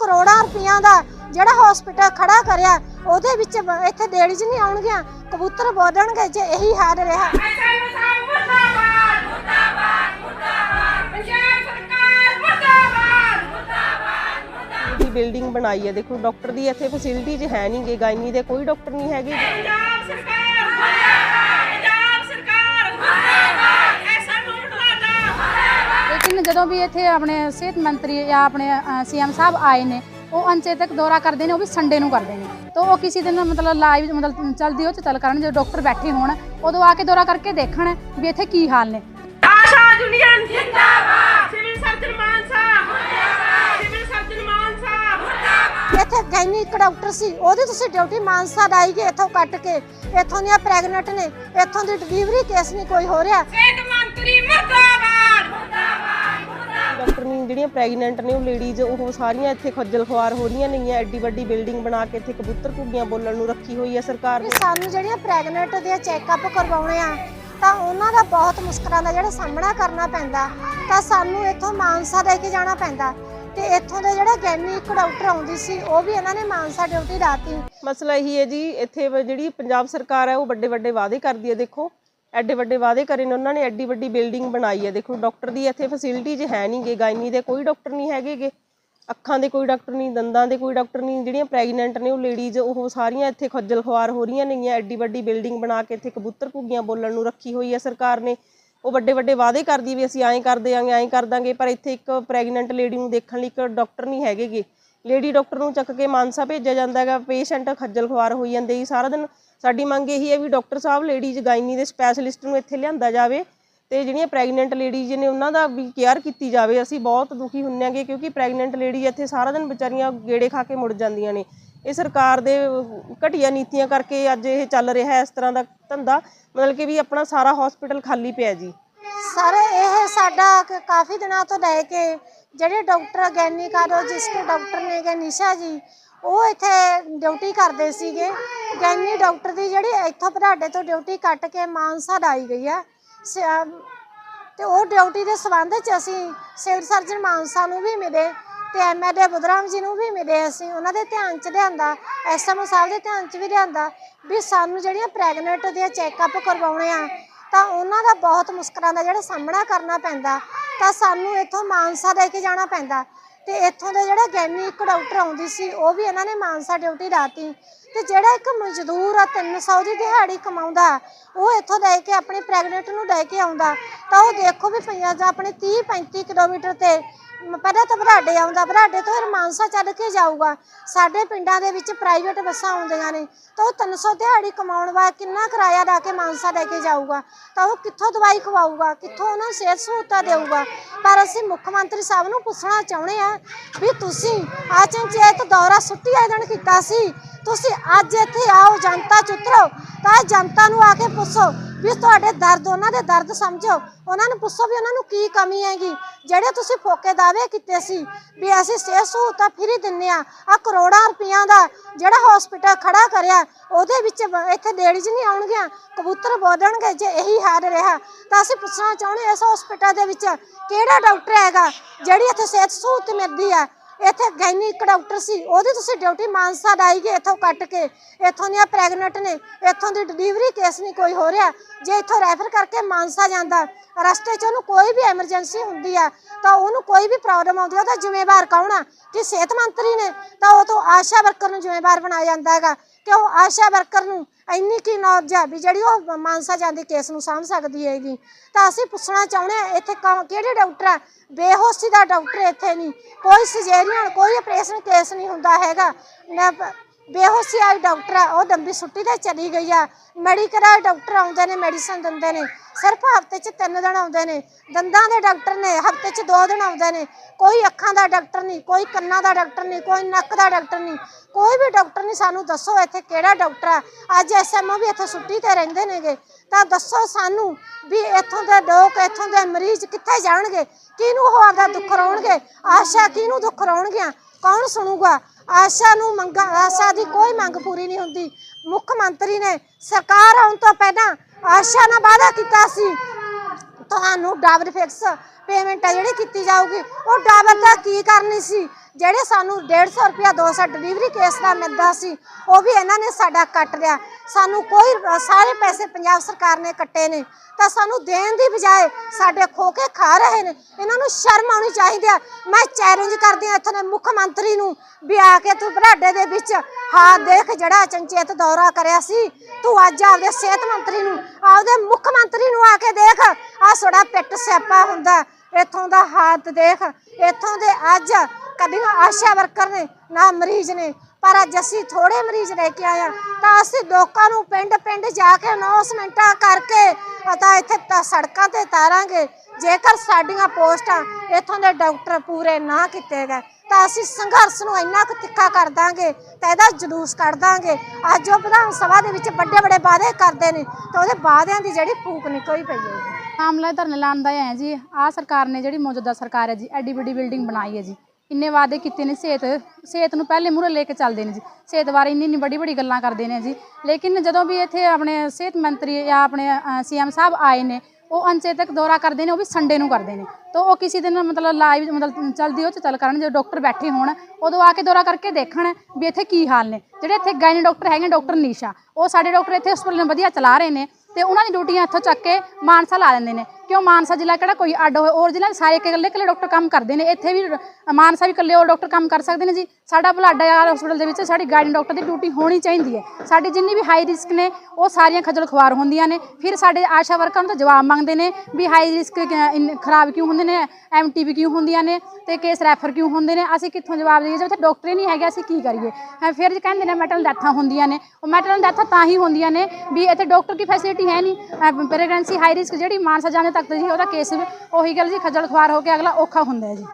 ਕਰੋੜਾਂ ਰੁਪਈਆਂ ਦਾ ਜਿਹੜਾ ਹਸਪੀਟਲ ਖੜਾ ਕਰਿਆ ਉਹਦੇ ਵਿੱਚ ਇੱਥੇ ਲੇਡੀਜ਼ ਨਹੀਂ ਆਉਣਗੀਆਂ। ਕਬੂਤਰ ਬੋਲਣਗੇ ਜੇ ਇਹੀ ਹਾਲ ਰਿਹਾ। ਦੀ ਬਿਲਡਿੰਗ ਬਣਾਈ ਹੈ। ਦੇਖੋ ਡਾਕਟਰ ਦੀ ਇੱਥੇ ਫੈਸਿਲਿਟੀ 'ਚ ਹੈ ਨਹੀਂ ਗੇ ਗਾਇਨੀ ਦੇ ਕੋਈ ਡਾਕਟਰ ਨਹੀਂ ਹੈਗੇ। ਪੰਜਾਬ ਸਰਕਾਰ ਜਦੋਂ ਵੀ ਇੱਥੇ ਆਪਣੇ ਸਿਹਤ ਮੰਤਰੀ ਜਾਂ ਆਪਣੇ ਸੀਐਮ ਸਾਹਿਬ ਆਏ ਨੇ ਉਹ ਅੰਚੇਤਕ ਦੌਰਾ ਕਰਦੇ ਨੇ ਉਹ ਵੀ ਸੰਡੇ ਨੂੰ ਕਰਦੇ ਨੇ। ਤਾਂ ਉਹ ਕਿਸੇ ਦਿਨ ਮਤਲਬ ਲਾਈਵ ਮਤਲਬ ਚਲਦੀ ਉਹ ਚ ਚੱਲ ਕਰਨ ਜਦੋਂ ਡਾਕਟਰ ਬੈਠੇ ਹੋਣ ਉਦੋਂ ਆ ਕੇ ਦੌਰਾ ਕਰਕੇ ਦੇਖਣ ਵੀ ਇੱਥੇ ਕੀ ਹਾਲ ਨੇ। ਆਸ਼ਾ ਯੂਨੀਅਨ ਜਿੰਦਾਬਾਦ! Civil surgeon Mansa! ਮੁਰਦਾਬਾਦ ਸਿਵਲ ਸਰਜਨ ਮਾਨਸਾ! ਇੱਥੇ ਗੈਨੀ ਇੱਕ ਡਾਕਟਰ ਸੀ ਉਹਦੀ ਤੁਸੀਂ ਡਿਊਟੀ ਮਾਨਸਾ ਲਾਈ ਗਏ ਇੱਥੋਂ ਕੱਟ ਕੇ। ਇੱਥੋਂ ਦੀਆਂ ਪ੍ਰੈਗਨੈਂਟ ਨੇ ਇੱਥੋਂ ਦੀ ਡਿਲੀਵਰੀ ਕੇਸ ਨਹੀਂ ਕੋਈ ਹੋ ਰਿਹਾ। ਸਿਹਤ ਮੰਤਰੀ ਮੁਰਦਾਬਾਦ ਮੁਰਦਾਬਾਦ! ਨਹੀਂ ਜਿਹੜੀਆਂ ਪ੍ਰੈਗਨੈਂਟ ਨੇ ਉਹ ਲੇਡੀਜ਼ ਉਹ ਸਾਰੀਆਂ ਇੱਥੇ ਖੱਜਲ ਖੁਆਰ ਹੋ ਰਹੀਆਂ ਨੇਗੀਆਂ ਐਡੀ ਵੱਡੀ ਬਿਲਡਿੰਗ ਬਣਾ ਕੇ ਇੱਥੇ ਕਬੂਤਰ ਘੁੱਗੀਆਂ ਬੋਲਣ ਨੂੰ ਰੱਖੀ ਹੋਈ ਹੈ ਸਰਕਾਰ ਨੇ। ਸਾਨੂੰ ਜਿਹੜੀਆਂ ਪ੍ਰੈਗਨੈਂਟ ਦੇ ਚੈੱਕਅਪ ਕਰਵਾਉਣੇ ਆ ਤਾਂ ਉਹਨਾਂ ਦਾ ਬਹੁਤ ਮੁਸ਼ਕਲਾਂ ਦਾ ਜਿਹੜਾ ਸਾਹਮਣਾ ਕਰਨਾ ਪੈਂਦਾ ਤਾਂ ਸਾਨੂੰ ਇੱਥੋਂ ਮਾਨਸਾ ਲੈ ਕੇ ਜਾਣਾ ਪੈਂਦਾ। ਤੇ ਇੱਥੋਂ ਦੇ ਜਿਹੜਾ ਗੈਨੀ ਇੱਕ ਡਾਕਟਰ ਆਉਂਦੀ ਸੀ ਉਹ ਵੀ ਇਹਨਾਂ ਨੇ ਮਾਨਸਾ ਡਿਊਟੀ ਲਾਤੀ। ਮਸਲਾ ਇਹੀ ਹੈ ਜੀ ਇੱਥੇ ਜਿਹੜੀ ਪੰਜਾਬ ਸਰਕਾਰ ਹੈ ਉਹ ਵੱਡੇ ਵੱਡੇ ਵਾਅਦੇ ਕਰਦੀ ਹੈ ਦੇਖੋ। ਐਡੇ ਵੱਡੇ ਵਾਅਦੇ ਕਰੇ ਨੇ, ਉਹਨਾਂ ਨੇ ਐਡੀ ਵੱਡੀ ਬਿਲਡਿੰਗ ਬਣਾਈ ਹੈ। ਦੇਖੋ ਡਾਕਟਰ ਦੀ ਇੱਥੇ ਫੈਸਿਲਿਟੀ 'ਚ ਹੈ ਨਹੀਂ ਗੇ, ਗਾਇਨੀ ਦੇ ਕੋਈ ਡਾਕਟਰ ਨਹੀਂ ਹੈਗੇਗੇ ਅੱਖਾਂ ਦੇ ਕੋਈ ਡਾਕਟਰ ਨਹੀਂ ਦੰਦਾਂ ਦੇ ਕੋਈ ਡਾਕਟਰ ਨਹੀਂ ਜਿਹੜੀਆਂ ਪ੍ਰੈਗਨੈਂਟ ਨੇ ਉਹ ਲੇਡੀਜ਼ ਉਹ ਸਾਰੀਆਂ ਇੱਥੇ ਖੱਜਲ ਖੁਆਰ ਹੋ ਰਹੀਆਂ ਨੇਗੀਆਂ। ਐਡੀ ਵੱਡੀ ਬਿਲਡਿੰਗ ਬਣਾ ਕੇ ਇੱਥੇ ਕਬੂਤਰ ਘੁੱਗੀਆਂ ਬੋਲਣ ਨੂੰ ਰੱਖੀ ਹੋਈ ਹੈ ਸਰਕਾਰ ਨੇ। ਉਹ ਵੱਡੇ ਵੱਡੇ ਵਾਅਦੇ ਕਰਦੀ ਵੀ ਅਸੀਂ ਐਂ ਕਰ ਦਿਆਂਗੇ ਐਂ ਕਰ ਦਾਂਗੇ, ਪਰ ਇੱਥੇ ਇੱਕ ਪ੍ਰੈਗਨੈਂਟ ਲੇਡੀ ਨੂੰ ਦੇਖਣ ਲਈ ਇੱਕ ਡਾਕਟਰ ਨਹੀਂ ਹੈਗੇਗੇ ਲੇਡੀ ਡਾਕਟਰ ਨੂੰ ਚੱਕ ਕੇ ਮਾਨਸਾ ਭੇਜਿਆ ਜਾਂਦਾ ਹੈਗਾ, ਪੇਸ਼ੈਂਟ ਖੱਜਲ ਖੁਆਰ ਹੋਈ ਜਾਂਦੇ ਜੀ। ਸਾਰਾ ਦਿਨ ਸਾਡੀ ਮੰਗ ਇਹੀ ਹੈ ਵੀ ਡਾਕਟਰ ਸਾਹਿਬ ਲੇਡੀਜ਼ ਗਾਇਨੀ ਦੇ ਸਪੈਸ਼ਲਿਸਟ ਨੂੰ ਇੱਥੇ ਲਿਆਂਦਾ ਜਾਵੇ ਤੇ ਜਿਹੜੀਆਂ ਪ੍ਰੈਗਨੈਂਟ ਲੇਡੀਜ਼ ਨੇ ਉਹਨਾਂ ਦਾ ਵੀ ਕੇਅਰ ਕੀਤੀ ਜਾਵੇ। ਅਸੀਂ ਬਹੁਤ ਦੁਖੀ ਹੁੰਨੇ ਆਂਗੇ ਕਿਉਂਕਿ ਪ੍ਰੈਗਨੈਂਟ ਲੇਡੀ ਇੱਥੇ ਸਾਰਾ ਦਿਨ ਵਿਚਾਰੀਆਂ ਗੇੜੇ ਖਾ ਕੇ ਮੁੜ ਜਾਂਦੀਆਂ ਨੇ। ਇਹ ਸਰਕਾਰ ਦੇ ਘਟੀਆ ਨੀਤੀਆਂ ਕਰਕੇ ਅੱਜ ਇਹ ਚੱਲ ਰਿਹਾ ਹੈ ਇਸ ਤਰ੍ਹਾਂ ਦਾ ਧੰਦਾ, ਮਤਲਬ ਕਿ ਵੀ ਆਪਣਾ ਸਾਰਾ ਹਸਪੀਟਲ ਖਾਲੀ ਪਿਆ ਜੀ। ਸਰ ਇਹ ਸਾਡਾ ਕਾਫੀ ਦਿਨਾਂ ਤੋਂ ਲੈ ਕੇ ਜਿਹੜੇ ਡਾਕਟਰ ਗੈਨੀਕਾਲੋਜਿਸਟ ਡਾਕਟਰ ਨੇਗੇ ਨਿਸ਼ਾ ਜੀ, ਉਹ ਇੱਥੇ ਡਿਊਟੀ ਕਰਦੇ ਸੀਗੇ। ਗੈਨੀ ਡਾਕਟਰ ਦੀ ਜਿਹੜੀ ਇੱਥੋਂ ਭਰਾਡੇ ਤੋਂ ਡਿਊਟੀ ਕੱਟ ਕੇ ਮਾਨਸਾ ਲਾਈ ਗਈ ਆ। ਤੇ ਉਹ ਡਿਊਟੀ ਦੇ ਸੰਬੰਧ ਚ ਅਸੀਂ ਸਿਵਲ ਸਰਜਨ ਮਾਨਸਾ ਨੂੰ ਵੀ ਮਿਲੇ ਤੇ ਐਮਐਲਏ ਬੁਧਰਾਮ ਜੀ ਨੂੰ ਵੀ ਮਿਲੇ ਅਸੀਂ। ਉਹਨਾਂ ਦੇ ਧਿਆਨ ਚ ਲਿਆਂਦਾ ਐਸਐਮਓ ਸਾਹਿਬ ਦੇ ਧਿਆਨ ਚ ਵੀ ਲਿਆਂਦਾ ਵੀ ਸਾਨੂੰ ਜਿਹੜੀਆਂ ਪ੍ਰੈਗਨੈਂਟ ਦੇ ਚੈੱਕਅਪ ਕਰਵਾਉਣੇ ਆ ਤਾਂ ਉਹਨਾਂ ਦਾ ਬਹੁਤ ਮੁਸ਼ਕਲਾਂ ਦਾ ਜਿਹੜਾ ਸਾਹਮਣਾ ਕਰਨਾ ਪੈਂਦਾ, ਤਾਂ ਸਾਨੂੰ ਇੱਥੋਂ ਮਾਨਸਾ ਲੈ ਕੇ ਜਾਣਾ ਪੈਂਦਾ। ਤੇ ਇੱਥੋਂ ਦੇ ਜਿਹੜਾ ਗੈਮੀ ਇੱਕ ਡਾਕਟਰ ਆਉਂਦੀ ਸੀ, ਉਹ ਵੀ ਇਹਨਾਂ ਨੇ ਮਾਨਸਾ ਡਿਊਟੀ ਲਾਤੀ। ਤੇ ਜਿਹੜਾ ਇੱਕ ਮਜ਼ਦੂਰ ਆ 300 ਦੀ ਦਿਹਾੜੀ ਕਮਾਉਂਦਾ, ਉਹ ਇੱਥੋਂ ਲੈ ਕੇ ਆਪਣੇ ਪ੍ਰੈਗਨੈਂਟ ਨੂੰ ਲੈ ਕੇ ਆਉਂਦਾ। ਤਾਂ ਉਹ ਦੇਖੋ ਵੀ ਪਈਆਂ ਆਪਣੇ 30 35 ਕਿਲੋਮੀਟਰ ਤੇ ਪਹਿਲਾਂ ਤਾਂ ਬਰਾਡੇ ਆਉਂਦਾ, ਬਰਾਡੇ ਤੋਂ ਫਿਰ ਮਾਨਸਾ ਚੱਲ ਕੇ ਜਾਊਗਾ। ਸਾਡੇ ਪਿੰਡਾਂ ਦੇ ਵਿੱਚ ਪ੍ਰਾਈਵੇਟ ਬੱਸਾਂ ਆਉਂਦੀਆਂ ਨੇ, ਤਾਂ ਉਹ 300 ਦਿਹਾੜੀ ਕਮਾਉਣ ਵਾਲਾ ਕਿੰਨਾ ਕਿਰਾਇਆ ਲਾ ਕੇ ਮਾਨਸਾ ਲੈ ਕੇ ਜਾਊਗਾ? ਤਾਂ ਉਹ ਕਿੱਥੋਂ ਦਵਾਈ ਖਵਾਊਗਾ? ਕਿੱਥੋਂ ਉਹਨਾਂ ਨੂੰ ਸਿਹਤ ਸਹੂਲਤਾਂ ਦੇਊਗਾ? ਪਰ ਅਸੀਂ ਮੁੱਖ ਮੰਤਰੀ ਸਾਹਿਬ ਨੂੰ ਪੁੱਛਣਾ ਚਾਹੁੰਦੇ ਆ ਵੀ ਤੁਸੀਂ ਅਚਨਚੇਤ ਦੌਰਾ ਸੁੱਟੀ ਆਇਦਨ ਕੀਤਾ ਸੀ। ਤੁਸੀਂ ਅੱਜ ਇੱਥੇ ਆਓ, ਜਨਤਾ ਚ ਉਤਰੋ, ਤਾਂ ਜਨਤਾ ਨੂੰ ਆ ਕੇ ਪੁੱਛੋ ਵੀ ਤੁਹਾਡੇ ਦਰਦ, ਉਹਨਾਂ ਦੇ ਦਰਦ ਸਮਝੋ। ਉਹਨਾਂ ਨੂੰ ਪੁੱਛੋ ਵੀ ਉਹਨਾਂ ਨੂੰ ਕੀ ਕਮੀ ਹੈਗੀ। ਜਿਹੜੇ ਤੁਸੀਂ ਫੋਕੇ ਦਾਅਵੇ ਕੀਤੇ ਸੀ ਵੀ ਅਸੀਂ ਸਿਹਤ ਸਹੂਲਤਾਂ ਫਰੀ ਦਿੰਨੇ ਆ ਆ ਕਰੋੜਾਂ ਰੁਪਈਆਂ ਦਾ ਜਿਹੜਾ ਹਸਪੀਟਲ ਖੜਾ ਕਰਿਆ, ਉਹਦੇ ਵਿੱਚ ਬ- ਇੱਥੇ ਲੇਡੀਜ਼ ਨਹੀਂ ਆਉਣਗੀਆਂ, ਕਬੂਤਰ ਬੋਲਣਗੇ ਜੇ ਇਹੀ ਹਾਲ ਰਿਹਾ। ਤਾਂ ਅਸੀਂ ਪੁੱਛਣਾ ਚਾਹੁੰਦੇ ਇਸ ਹਸਪੀਟਲ ਦੇ ਵਿੱਚ ਕਿਹੜਾ ਡਾਕਟਰ ਹੈਗਾ, ਜਿਹੜੀ ਇੱਥੇ ਸਿਹਤ ਸਹੂਲਤ ਮਿਲਦੀ ਆ। ਇੱਥੇ ਗੈਨੀ ਇੱਕ ਡਾਕਟਰ ਸੀ, ਉਹਦੀ ਤੁਸੀਂ ਡਿਊਟੀ ਮਾਨਸਾ ਲਾਈ ਗਏ ਇੱਥੋਂ ਕੱਟ ਕੇ, ਇੱਥੋਂ ਦੀਆਂ ਪ੍ਰੈਗਨੈਂਟ ਨੇ, ਇੱਥੋਂ ਦੀ ਡਿਲੀਵਰੀ ਕੇਸ ਨਹੀਂ ਕੋਈ ਹੋ ਰਿਹਾ, ਜੇ ਇੱਥੋਂ ਰੈਫਰ ਕਰਕੇ ਮਾਨਸਾ ਜਾਂਦਾ, ਰਸਤੇ 'ਚ ਉਹਨੂੰ ਕੋਈ ਵੀ ਐਮਰਜੈਂਸੀ ਹੁੰਦੀ ਆ, ਤਾਂ ਉਹਨੂੰ ਕੋਈ ਵੀ ਪ੍ਰੋਬਲਮ ਆਉਂਦੀ ਆ, ਉਹਦਾ ਜ਼ਿੰਮੇਵਾਰ ਕੌਣ ਆ? ਕਿ ਸਿਹਤ ਮੰਤਰੀ ਨੇ, ਤਾਂ ਉਹ ਤੋਂ ਆਸ਼ਾ ਵਰਕਰ ਨੂੰ ਜ਼ਿੰਮੇਵਾਰ ਬਣਾਇਆ ਜਾਂਦਾ ਹੈਗਾ, ਕਿ ਉਹ ਆਸ਼ਾ ਵਰਕਰ ਨੂੰ ਇੰਨੀ ਕੀ ਨੌਲੇਜ ਆ ਵੀ ਜਿਹੜੀ ਉਹ ਮਾਨਸਾ ਜਾਂਦੀ ਕੇਸ ਨੂੰ ਸਾਂਭ ਸਕਦੀ ਹੈਗੀ। ਤਾਂ ਅਸੀਂ ਪੁੱਛਣਾ ਚਾਹੁੰਦੇ ਆ ਇੱਥੇ ਕੌਣ- ਕਿਹੜੇ ਡਾਕਟਰ ਆ? ਬੇਹੋਸ਼ੀ ਦਾ ਡਾਕਟਰ ਇੱਥੇ ਨਹੀਂ। ਕੋਈ ਸਜੇਰੀਅਨ ਕੋਈ ਆਪਰੇਸ਼ਨ ਕੇਸ ਨਹੀਂ ਹੁੰਦਾ ਹੈਗਾ। ਨਾ ਬ- ਬੇਹੋਸ਼ੀ ਵਾਲੀ ਡਾਕਟਰ ਆ, ਉਹ ਲੰਬੀ ਛੁੱਟੀ ਤੇ ਚਲੀ ਗਈ ਆ। ਮੈਡੀਕਲ ਵਾਲੇ ਡਾਕਟਰ ਆਉਂਦੇ ਨੇ, ਮੈਡੀਸਨ ਦਿੰਦੇ ਨੇ। ਸਿਰਫ ਹਫ਼ਤੇ 'ਚ ਤਿੰਨ ਦਿਨ ਆਉਂਦੇ ਨੇ। ਦੰਦਾਂ ਦੇ ਡਾਕਟਰ ਨੇ, ਹਫ਼ਤੇ 'ਚ ਦੋ ਦਿਨ ਆਉਂਦੇ ਨੇ। ਕੋਈ ਅੱਖਾਂ ਦਾ ਡਾਕਟਰ ਨਹੀਂ, ਕੋਈ ਕੰਨਾਂ ਦਾ ਡਾਕਟਰ ਨਹੀਂ, ਕੋਈ ਨੱਕ ਦਾ ਡਾਕਟਰ ਨਹੀਂ। ਕੋਈ ਵੀ ਡਾਕਟਰ ਨਹੀਂ, ਸਾਨੂੰ ਦੱਸੋ ਇੱਥੇ ਕਿਹੜਾ ਡਾਕਟਰ ਆ। ਅੱਜ ਐਸਐਮਓ ਵੀ ਇੱਥੇ ਛੁੱਟੀ ਤੇ ਰਹਿੰਦੇ ਨੇਗੇ। ਤਾਂ ਦੱਸੋ ਸਾਨੂੰ ਵੀ ਇੱਥੋਂ ਦੇ ਲੋਕ, ਇੱਥੋਂ ਦੇ ਮਰੀਜ਼ ਕਿੱਥੇ ਜਾਣਗੇ? ਕਿਹਨੂੰ ਉਹ ਆਪਦਾ ਦੁੱਖ ਰੋਣਗੇ? ਆਸ਼ਾ, ਕਿਹਨੂੰ ਦੁੱਖ ਰੋਣਗੀਆਂ? ਕੌਣ ਸੁਣੂਗਾ? ਆਸ਼ਾ ਨੂੰ ਮੰਗਾਂ ਆਸ਼ਾ ਦੀ ਕੋਈ ਮੰਗ ਪੂਰੀ ਨਹੀਂ ਹੁੰਦੀ। ਮੁੱਖ ਮੰਤਰੀ ਨੇ ਸਰਕਾਰ ਆਉਣ ਤੋਂ ਪਹਿਲਾਂ ਆਸ਼ਾ ਨਾਲ ਵਾਅਦਾ ਕੀਤਾ ਸੀ। ਤੁਹਾਨੂੰ ਡਾਬਰ ਫਿਕਸ ਪੇਮੈਂਟ ਹੈ ਜਿਹੜੀ ਕੀਤੀ ਜਾਊਗੀ, ਉਹ ਡਬਲ ਦਾ ਕੀ ਕਰਨੀ ਸੀ? ਜਿਹੜੇ ਸਾਨੂੰ 150 ਰੁਪਿਆ 200 ਡਿਲੀਵਰੀ ਕੇਸ ਦਾ ਮਿਲਦਾ ਸੀ, ਉਹ ਵੀ ਇਹਨਾਂ ਨੇ ਸਾਡਾ ਕੱਟ ਲਿਆ। ਸਾਨੂੰ ਕੋਈ ਸਾਰੇ ਪੈਸੇ ਪੰਜਾਬ ਸਰਕਾਰ ਨੇ ਕੱਟੇ ਨੇ। ਤਾਂ ਸਾਨੂੰ ਦੇਣ ਦੀ ਬਜਾਏ ਸਾਡੇ ਖੋ ਕੇ ਖਾ ਰਹੇ ਨੇ। ਇਹਨਾਂ ਨੂੰ ਸ਼ਰਮ ਆਉਣੀ ਚਾਹੀਦੀ ਆ। ਮੈਂ ਚੈਲੰਜ ਕਰਦੀ ਆ ਇੱਥੋਂ ਦੇ ਮੁੱਖ ਮੰਤਰੀ ਨੂੰ ਵੀ ਆ ਕੇ ਤੂੰ ਬਰਾਡੇ ਦੇ ਵਿੱਚ ਹਾਂ ਦੇਖ ਜਿਹੜਾ ਚੰਚੇਤ ਦੌਰਾ ਕਰਿਆ ਸੀ। ਤੂੰ ਅੱਜ ਆਪਦੇ ਸਿਹਤ ਮੰਤਰੀ ਨੂੰ, ਆਪਦੇ ਮੁੱਖ ਮੰਤਰੀ ਨੂੰ ਆ ਕੇ ਦੇਖ। ਆ ਸੋੜਾ ਪਿੱਟ ਸਿਆਪਾ ਹੁੰਦਾ। ਇੱਥੋਂ ਦਾ ਹਾਲਤ ਦੇਖ। ਇੱਥੋਂ ਦੇ ਅੱਜ ਕਦੀ ਆਸ਼ਾ ਵਰਕਰ ਨੇ, ਨਾ ਮਰੀਜ਼ ਨੇ। ਪਰ ਅੱਜ ਅਸੀਂ ਥੋੜੇ ਮਰੀਜ਼ ਲੈ ਕੇ ਆਇਆ ਤਾਂ ਅਸੀਂ ਲੋਕਾਂ ਨੂੰ ਪਿੰਡ ਪਿੰਡ ਜਾ ਕੇ ਅਨਾਉਂਸਮੈਂਟਾਂ ਕਰਕੇ ਤਾਂ ਇੱਥੇ ਤਾਂ ਸੜਕਾਂ ਤੇ ਤਾਰਾਂਗੇ ਜੇਕਰ ਸਾਡੀਆਂ ਪੋਸਟਾਂ ਇੱਥੋਂ ਦੇ ਡਾਕਟਰ ਪੂਰੇ ਨਾ ਕੀਤੇ ਗਏ, ਤਾਂ ਅਸੀਂ ਸੰਘਰਸ਼ ਨੂੰ ਇੰਨਾ ਕੁ ਤਿੱਖਾ ਕਰ ਦਾਂਗੇ ਤਾਂ ਇਹਦਾ ਜਲੂਸ ਕੱਢ ਦਾਂਗੇ। ਅੱਜ ਉਹ ਵਿਧਾਨ ਸਭਾ ਦੇ ਵਿੱਚ ਵੱਡੇ ਵੱਡੇ ਵਾਅਦੇ ਕਰਦੇ ਨੇ ਤਾਂ ਉਹਦੇ ਵਾਅਦਿਆਂ ਦੀ ਜਿਹੜੀ ਫੂਕ ਨਿਕਲੀ ਪਈ ਹੈ। ਮਾਮਲਾ ਧਰਨੇ ਲਾਉਣ ਦਾ ਹੈ ਜੀ, ਆਹ ਸਰਕਾਰ ਨੇ ਜਿਹੜੀ ਮੌਜੂਦਾ ਸਰਕਾਰ ਹੈ ਜੀ, ਐਡੀ ਵੱਡੀ ਬਿਲਡਿੰਗ ਬਣਾਈ ਹੈ ਜੀ। ਇੰਨੇ ਵਾਅਦੇ ਕੀਤੇ ਨੇ ਸਿਹਤ ਸਿਹਤ ਨੂੰ ਪਹਿਲੇ ਮੂਹਰੇ ਲੈ ਕੇ ਚੱਲਦੇ ਨੇ ਜੀ। ਸਿਹਤ ਬਾਰੇ ਇੰਨੀ ਇੰਨੀ ਵੱਡੀ ਵੱਡੀ ਗੱਲਾਂ ਕਰਦੇ ਨੇ ਜੀ। ਲੇਕਿਨ ਜਦੋਂ ਵੀ ਇੱਥੇ ਆਪਣੇ ਸਿਹਤ ਮੰਤਰੀ ਜਾਂ ਆਪਣੇ ਸੀਐਮ ਸਾਹਿਬ ਆਏ ਨੇ, ਉਹ ਅਨਚੇਤਕ ਦੌਰਾ ਕਰਦੇ ਨੇ, ਉਹ ਵੀ ਸੰਡੇ ਨੂੰ ਕਰਦੇ ਨੇ। ਤਾਂ ਉਹ ਕਿਸੇ ਦਿਨ ਮਤਲਬ ਲਾਈਵ ਮਤਲਬ ਚਲਦੀ ਉਹ ਚ ਚੱਲ ਕਰਨ, ਜਦੋਂ ਡਾਕਟਰ ਬੈਠੇ ਹੋਣ, ਉਦੋਂ ਆ ਕੇ ਦੌਰਾ ਕਰਕੇ ਦੇਖਣ ਵੀ ਇੱਥੇ ਕੀ ਹਾਲ ਨੇ। ਜਿਹੜੇ ਇੱਥੇ ਗਾਇਨੀ ਡਾਕਟਰ ਹੈਗੇ ਡਾਕਟਰ ਨੀਸ਼ਾ, ਉਹ ਸਾਡੇ ਡਾਕਟਰ ਇੱਥੇ ਹਸਪਤਾਲ ਵਧੀਆ ਚਲਾ ਰਹੇ ਨੇ ਤੇ ਉਹਨਾਂ ਦੀ ਡਿਊਟੀਆਂ ਇੱਥੋਂ ਚੱਕ ਕੇ ਮਾਨਸਾ ਲਾ ਦਿੰਦੇ ਨੇ। ਕਿਉਂ ਮਾਨਸਾ ਜ਼ਿਲ੍ਹਾ ਕਿਹੜਾ ਕੋਈ ਅੱਡ ਹੋਏ? ਹੋਰ ਜ਼ਿਲ੍ਹਾ ਸਾਰੇ ਇਕੱਲੇ ਇਕੱਲੇ ਡਾਕਟਰ ਕੰਮ ਕਰਦੇ ਨੇ। ਇੱਥੇ ਵੀ ਮਾਨਸਾ ਵੀ ਇਕੱਲੇ ਉਹ ਡਾਕਟਰ ਕੰਮ ਕਰ ਸਕਦੇ ਨੇ ਜੀ। ਸਾਡਾ ਬਲਾਡਾ ਯਾਰ ਹਸਪਤਾਲ ਦੇ ਵਿੱਚ ਸਾਡੀ ਗਾਈਡਿੰਗ ਡਾਕਟਰ ਦੀ ਡਿਊਟੀ ਹੋਣੀ ਚਾਹੀਦੀ ਹੈ। ਸਾਡੀ ਜਿੰਨੀ ਵੀ ਹਾਈ ਰਿਸਕ ਨੇ, ਉਹ ਸਾਰੀਆਂ ਖੱਜਲ ਖੁਆਰ ਹੁੰਦੀਆਂ ਨੇ। ਫਿਰ ਸਾਡੇ ਆਸ਼ਾ ਵਰਕਰਾਂ ਨੂੰ ਤਾਂ ਜਵਾਬ ਮੰਗਦੇ ਨੇ ਵੀ ਹਾਈ ਰਿਸਕ ਖਰਾਬ ਕਿਉਂ ਹੁੰਦੇ ਨੇ? ਐਮਟੀਬੀ ਕਿਉਂ ਹੁੰਦੀਆਂ ਨੇ? ਤੇ ਕੇਸ ਰੈਫਰ ਕਿਉਂ ਹੁੰਦੇ ਨੇ? ਅਸੀਂ ਕਿੱਥੋਂ ਜਵਾਬ ਦੇਈਏ? ਜੇ ਉੱਥੇ ਡਾਕਟਰ ਹੀ ਨਹੀਂ ਹੈਗੇ, ਅਸੀਂ ਕੀ ਕਰੀਏ? ਫਿਰ ਜੇ ਕਹਿੰਦੇ ਨੇ ਮੈਟਰਨਲ ਡੈਥਾਂ ਹੁੰਦੀਆਂ ਨੇ, ਉਹ ਮੈਟਰਨਲ ਡੈਥਾਂ ਤਾਂ ਹੀ ਹੁੰਦੀਆਂ ਨੇ ਵੀ ਇੱਥੇ ਡਾਕਟਰ ਕੀ ਫੈਸਿਲਿਟੀ ਹੈ ਨਹੀਂ। ਪ੍ਰੈਗਨੈਂਸੀ ਹਾਈ ਰਿਸਕ ਜਿਹੜੀ ਮਾਨਸਾ ਜਾਣੇ ਤੱਕ ਦੀ ਉਹਦਾ ਕੇਸ ਉਹੀ ਗੱਲ ਜੀ ਖੱਜਲ ਖੁਆਰ ਹੋ ਕੇ ਅਗਲਾ ਔਖਾ ਹੁੰਦਾ ਜੀ।